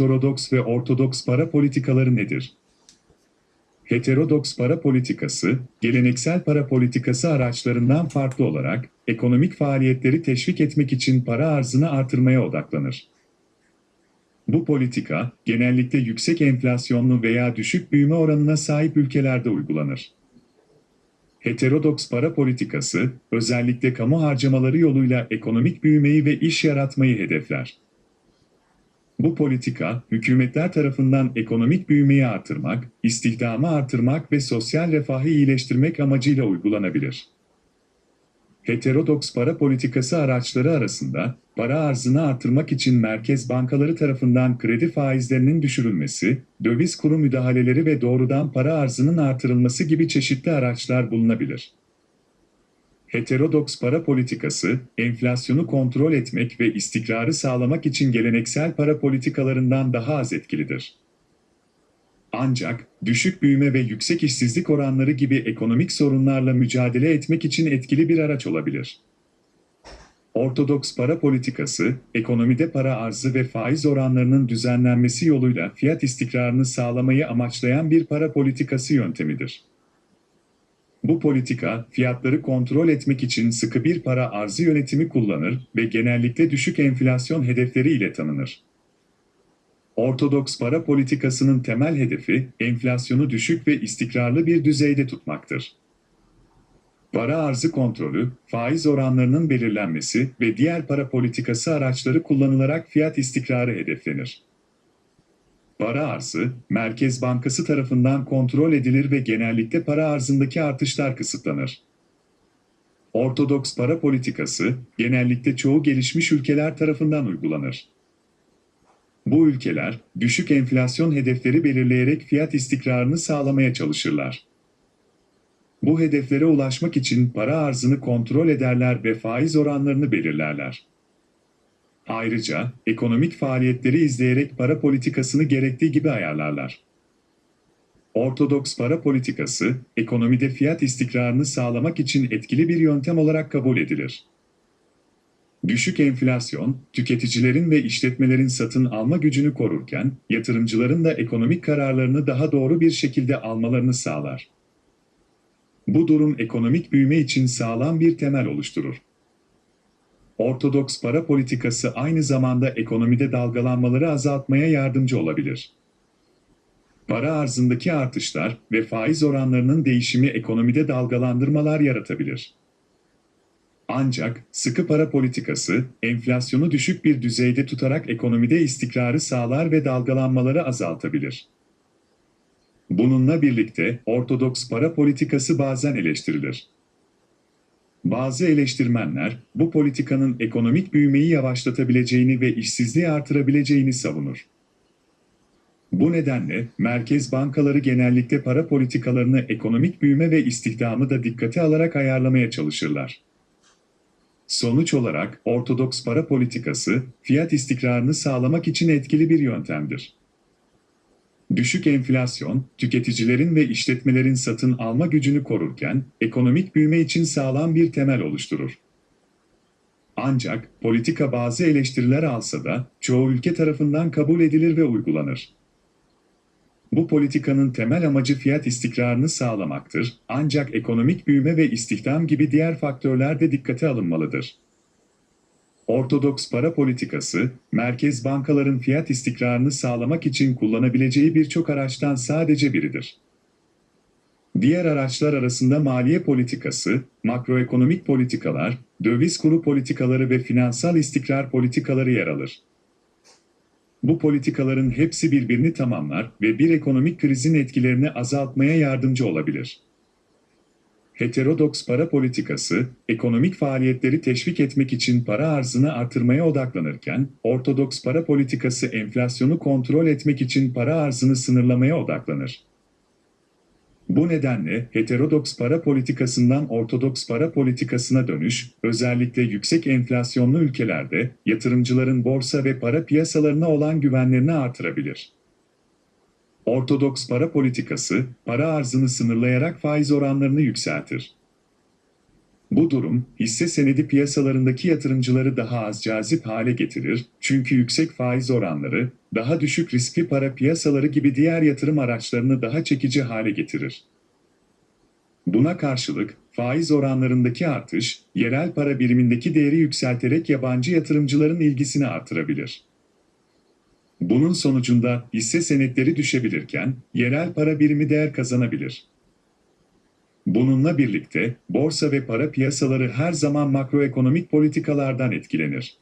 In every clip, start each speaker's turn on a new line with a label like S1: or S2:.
S1: Heterodoks ve ortodoks para politikaları nedir? Heterodoks para politikası, geleneksel para politikası araçlarından farklı olarak ekonomik faaliyetleri teşvik etmek için para arzını artırmaya odaklanır. Bu politika genellikle yüksek enflasyonlu veya düşük büyüme oranına sahip ülkelerde uygulanır. Heterodoks para politikası özellikle kamu harcamaları yoluyla ekonomik büyümeyi ve iş yaratmayı hedefler. Bu politika, hükümetler tarafından ekonomik büyümeyi artırmak, istihdamı artırmak ve sosyal refahı iyileştirmek amacıyla uygulanabilir. Heterodoks para politikası araçları arasında, para arzını artırmak için merkez bankaları tarafından kredi faizlerinin düşürülmesi, döviz kuru müdahaleleri ve doğrudan para arzının artırılması gibi çeşitli araçlar bulunabilir. Heterodoks para politikası, enflasyonu kontrol etmek ve istikrarı sağlamak için geleneksel para politikalarından daha az etkilidir. Ancak düşük büyüme ve yüksek işsizlik oranları gibi ekonomik sorunlarla mücadele etmek için etkili bir araç olabilir. Ortodoks para politikası, ekonomide para arzı ve faiz oranlarının düzenlenmesi yoluyla fiyat istikrarını sağlamayı amaçlayan bir para politikası yöntemidir. Bu politika, fiyatları kontrol etmek için sıkı bir para arzı yönetimi kullanır ve genellikle düşük enflasyon hedefleri ile tanınır. Ortodoks para politikasının temel hedefi, enflasyonu düşük ve istikrarlı bir düzeyde tutmaktır. Para arzı kontrolü, faiz oranlarının belirlenmesi ve diğer para politikası araçları kullanılarak fiyat istikrarı hedeflenir. Para arzı, Merkez Bankası tarafından kontrol edilir ve genellikle para arzındaki artışlar kısıtlanır. Ortodoks para politikası, genellikle çoğu gelişmiş ülkeler tarafından uygulanır. Bu ülkeler, düşük enflasyon hedefleri belirleyerek fiyat istikrarını sağlamaya çalışırlar. Bu hedeflere ulaşmak için para arzını kontrol ederler ve faiz oranlarını belirlerler. Ayrıca ekonomik faaliyetleri izleyerek para politikasını gerektiği gibi ayarlarlar. Ortodoks para politikası, ekonomide fiyat istikrarını sağlamak için etkili bir yöntem olarak kabul edilir. Düşük enflasyon, tüketicilerin ve işletmelerin satın alma gücünü korurken, yatırımcıların da ekonomik kararlarını daha doğru bir şekilde almalarını sağlar. Bu durum ekonomik büyüme için sağlam bir temel oluşturur. Ortodoks para politikası aynı zamanda ekonomide dalgalanmaları azaltmaya yardımcı olabilir. Para arzındaki artışlar ve faiz oranlarının değişimi ekonomide dalgalandırmalar yaratabilir. Ancak sıkı para politikası enflasyonu düşük bir düzeyde tutarak ekonomide istikrarı sağlar ve dalgalanmaları azaltabilir. Bununla birlikte ortodoks para politikası bazen eleştirilir. Bazı eleştirmenler bu politikanın ekonomik büyümeyi yavaşlatabileceğini ve işsizliği artırabileceğini savunur. Bu nedenle merkez bankaları genellikle para politikalarını ekonomik büyüme ve istihdamı da dikkate alarak ayarlamaya çalışırlar. Sonuç olarak ortodoks para politikası fiyat istikrarını sağlamak için etkili bir yöntemdir. Düşük enflasyon, tüketicilerin ve işletmelerin satın alma gücünü korurken, ekonomik büyüme için sağlam bir temel oluşturur. Ancak politika bazı eleştiriler alsa da çoğu ülke tarafından kabul edilir ve uygulanır. Bu politikanın temel amacı fiyat istikrarını sağlamaktır, ancak ekonomik büyüme ve istihdam gibi diğer faktörler de dikkate alınmalıdır. Ortodoks para politikası, merkez bankaların fiyat istikrarını sağlamak için kullanabileceği birçok araçtan sadece biridir. Diğer araçlar arasında maliye politikası, makroekonomik politikalar, döviz kuru politikaları ve finansal istikrar politikaları yer alır. Bu politikaların hepsi birbirini tamamlar ve bir ekonomik krizin etkilerini azaltmaya yardımcı olabilir. Heterodoks para politikası, ekonomik faaliyetleri teşvik etmek için para arzını artırmaya odaklanırken, ortodoks para politikası enflasyonu kontrol etmek için para arzını sınırlamaya odaklanır. Bu nedenle heterodoks para politikasından ortodoks para politikasına dönüş, özellikle yüksek enflasyonlu ülkelerde yatırımcıların borsa ve para piyasalarına olan güvenlerini artırabilir. Ortodoks para politikası, para arzını sınırlayarak faiz oranlarını yükseltir. Bu durum, hisse senedi piyasalarındaki yatırımcıları daha az cazip hale getirir, çünkü yüksek faiz oranları, daha düşük riskli para piyasaları gibi diğer yatırım araçlarını daha çekici hale getirir. Buna karşılık, faiz oranlarındaki artış, yerel para birimindeki değeri yükselterek yabancı yatırımcıların ilgisini artırabilir. Bunun sonucunda hisse senetleri düşebilirken, yerel para birimi değer kazanabilir. Bununla birlikte borsa ve para piyasaları her zaman makroekonomik politikalardan etkilenir.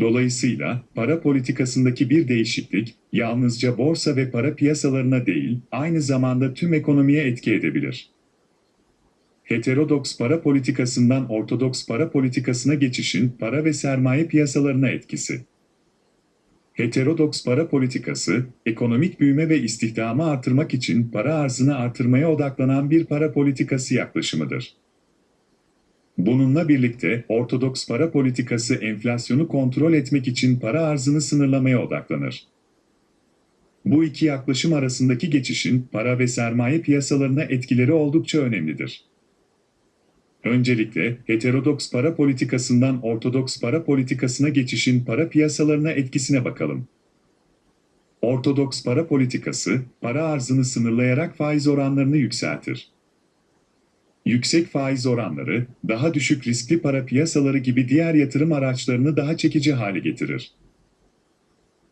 S1: Dolayısıyla para politikasındaki bir değişiklik yalnızca borsa ve para piyasalarına değil, aynı zamanda tüm ekonomiye etki edebilir. Heterodoks para politikasından ortodoks para politikasına geçişin para ve sermaye piyasalarına etkisi. Heterodoks para politikası, ekonomik büyüme ve istihdamı artırmak için para arzını artırmaya odaklanan bir para politikası yaklaşımıdır. Bununla birlikte ortodoks para politikası enflasyonu kontrol etmek için para arzını sınırlamaya odaklanır. Bu iki yaklaşım arasındaki geçişin para ve sermaye piyasalarına etkileri oldukça önemlidir. Öncelikle heterodoks para politikasından ortodoks para politikasına geçişin para piyasalarına etkisine bakalım. Ortodoks para politikası, para arzını sınırlayarak faiz oranlarını yükseltir. Yüksek faiz oranları, daha düşük riskli para piyasaları gibi diğer yatırım araçlarını daha çekici hale getirir.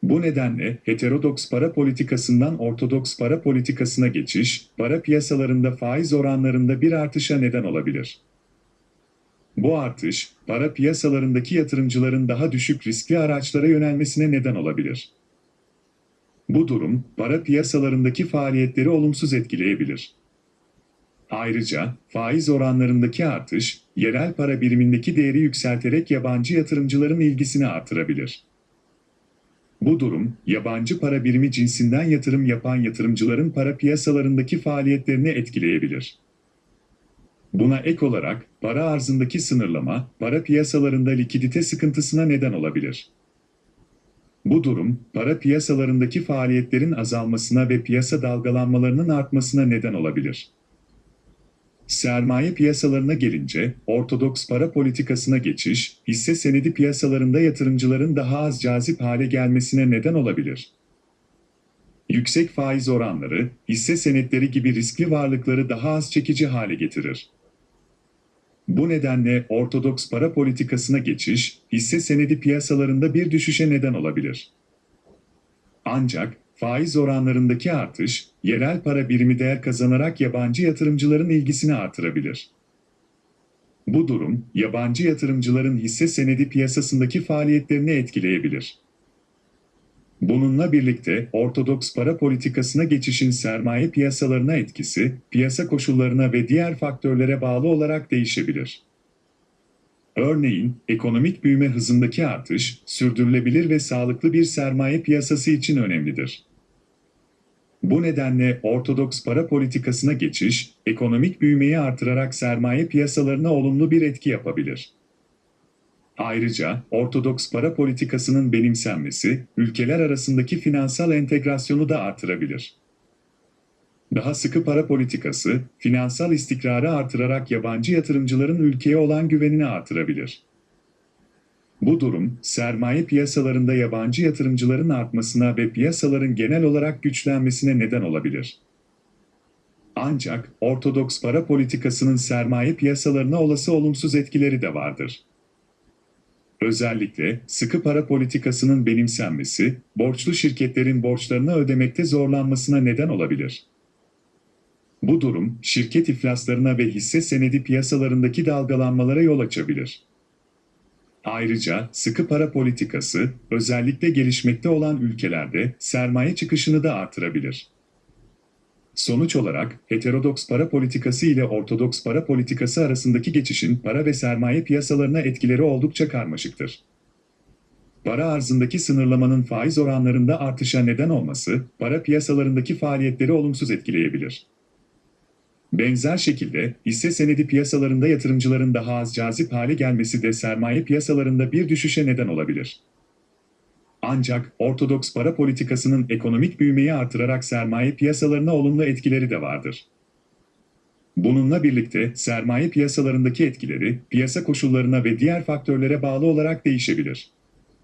S1: Bu nedenle heterodoks para politikasından ortodoks para politikasına geçiş, para piyasalarında faiz oranlarında bir artışa neden olabilir. Bu artış, para piyasalarındaki yatırımcıların daha düşük riskli araçlara yönelmesine neden olabilir. Bu durum, para piyasalarındaki faaliyetleri olumsuz etkileyebilir. Ayrıca, faiz oranlarındaki artış, yerel para birimindeki değeri yükselterek yabancı yatırımcıların ilgisini artırabilir. Bu durum, yabancı para birimi cinsinden yatırım yapan yatırımcıların para piyasalarındaki faaliyetlerini etkileyebilir. Buna ek olarak para arzındaki sınırlama, para piyasalarında likidite sıkıntısına neden olabilir. Bu durum, para piyasalarındaki faaliyetlerin azalmasına ve piyasa dalgalanmalarının artmasına neden olabilir. Sermaye piyasalarına gelince, ortodoks para politikasına geçiş, hisse senedi piyasalarında yatırımcıların daha az cazip hale gelmesine neden olabilir. Yüksek faiz oranları, hisse senetleri gibi riskli varlıkları daha az çekici hale getirir. Bu nedenle ortodoks para politikasına geçiş, hisse senedi piyasalarında bir düşüşe neden olabilir. Ancak faiz oranlarındaki artış, yerel para birimi değer kazanarak yabancı yatırımcıların ilgisini artırabilir. Bu durum, yabancı yatırımcıların hisse senedi piyasasındaki faaliyetlerini etkileyebilir. Bununla birlikte ortodoks para politikasına geçişin sermaye piyasalarına etkisi, piyasa koşullarına ve diğer faktörlere bağlı olarak değişebilir. Örneğin, ekonomik büyüme hızındaki artış, sürdürülebilir ve sağlıklı bir sermaye piyasası için önemlidir. Bu nedenle ortodoks para politikasına geçiş, ekonomik büyümeyi artırarak sermaye piyasalarına olumlu bir etki yapabilir. Ayrıca ortodoks para politikasının benimsenmesi, ülkeler arasındaki finansal entegrasyonu da artırabilir. Daha sıkı para politikası, finansal istikrarı artırarak yabancı yatırımcıların ülkeye olan güvenini artırabilir. Bu durum, sermaye piyasalarında yabancı yatırımcıların artmasına ve piyasaların genel olarak güçlenmesine neden olabilir. Ancak ortodoks para politikasının sermaye piyasalarına olası olumsuz etkileri de vardır. Özellikle sıkı para politikasının benimsenmesi, borçlu şirketlerin borçlarını ödemekte zorlanmasına neden olabilir. Bu durum, şirket iflaslarına ve hisse senedi piyasalarındaki dalgalanmalara yol açabilir. Ayrıca sıkı para politikası, özellikle gelişmekte olan ülkelerde sermaye çıkışını da artırabilir. Sonuç olarak heterodoks para politikası ile ortodoks para politikası arasındaki geçişin para ve sermaye piyasalarına etkileri oldukça karmaşıktır. Para arzındaki sınırlamanın faiz oranlarında artışa neden olması, para piyasalarındaki faaliyetleri olumsuz etkileyebilir. Benzer şekilde hisse senedi piyasalarında yatırımcıların daha az cazip hale gelmesi de sermaye piyasalarında bir düşüşe neden olabilir. Ancak ortodoks para politikasının ekonomik büyümeyi artırarak sermaye piyasalarına olumlu etkileri de vardır. Bununla birlikte sermaye piyasalarındaki etkileri piyasa koşullarına ve diğer faktörlere bağlı olarak değişebilir.